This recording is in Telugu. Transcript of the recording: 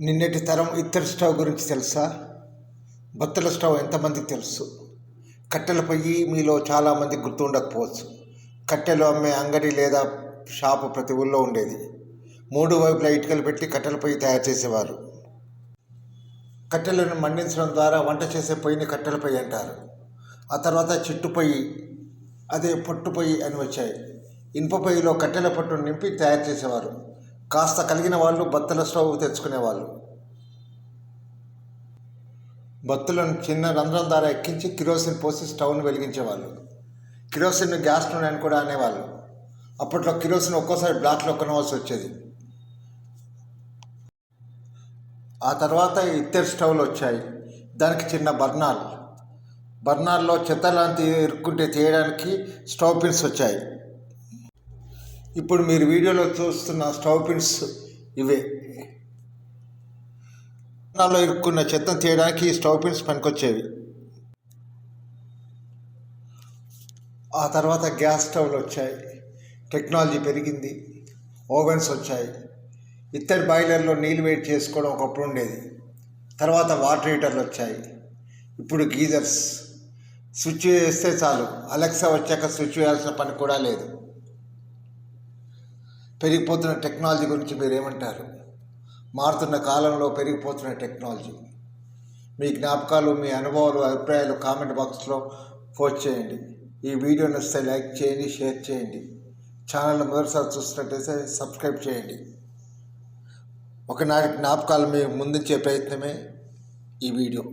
నిన్నటి తరం ఇత్తడి స్టవ్ గురించి తెలుసా? బత్తల స్టవ్ ఎంతమందికి తెలుసు? కట్టెల పొయ్యి మీలో చాలామంది గుర్తు ఉండకపోవచ్చు కట్టెలు అమ్మే అంగడి లేదా షాపు ప్రతి ఊళ్ళో ఉండేది. మూడు వైపులా ఇటుకలు పెట్టి కట్టెల పొయ్యి తయారు చేసేవారు. కట్టెలను మండించడం ద్వారా వంట చేసే పొయ్యిని కట్టెల పొయ్యి అంటారు. ఆ తర్వాత చెట్టు పొయ్యి అదే పొట్టు పొయ్యి అని వచ్చాయి. ఇనుప పొయ్యిలో కట్టెల పొట్టును నింపి తయారు చేసేవారు. కాస్త కలిగిన వాళ్ళు బత్తల స్టవ్ తెచ్చుకునేవాళ్ళు. బత్తులను చిన్న రంధ్రం ద్వారా ఎక్కించి కిరోసిన్ పోసి స్టవ్ను వెలిగించేవాళ్ళు. కిరోసిన్ గ్యాస్ నూనె అని కూడా అనేవాళ్ళు. అప్పట్లో కిరోసిన్ ఒక్కోసారి బ్లాక్లో కొనవలసి వచ్చేది. ఆ తర్వాత ఇత్తడి స్టవ్లు వచ్చాయి. దానికి చిన్న బర్నాల్. బర్నాల్లో చెత్త లాంటి ఇరుక్కుంటే తీయడానికి స్టవ్ పిన్స్ వచ్చాయి. ఇప్పుడు మీరు వీడియోలో చూస్తున్న స్టవ్ పిన్స్ ఇవే. నాలో ఇరుక్కున్న చెత్తను తీయడానికి ఈ స్టవ్ పిన్స్ పనికొచ్చేవి. ఆ తర్వాత గ్యాస్ స్టవ్లు వచ్చాయి. టెక్నాలజీ పెరిగింది. ఓవెన్స్ వచ్చాయి. ఇత్తడి బాయిలర్లో నీళ్ళు వేడి చేసుకోవడం ఒకప్పుడు ఉండేది. తర్వాత వాటర్ హీటర్లు వచ్చాయి. ఇప్పుడు గీజర్స్. స్విచ్ వేస్తే చాలు. అలెక్సా వచ్చాక స్విచ్ వేయాల్సిన పని కూడా లేదు. పెరిగిపోతున్న టెక్నాలజీ గురించి మీరు ఏమంటారు మారుతున్న కాలంలో పెరిగిపోతున్న టెక్నాలజీ. మీ జ్ఞాపకాలు మీ అనుభవాలు అభిప్రాయాలు కామెంట్ బాక్స్లో పోస్ట్ చేయండి. ఈ వీడియో నచ్చితే లైక్ చేయండి షేర్ చేయండి. ఛానల్ మొదటిసారి చూసినట్టయితే సబ్స్క్రైబ్ చేయండి. ఒకనాటి జ్ఞాపకాలు మీ ముందుంచే ప్రయత్నమే ఈ వీడియో.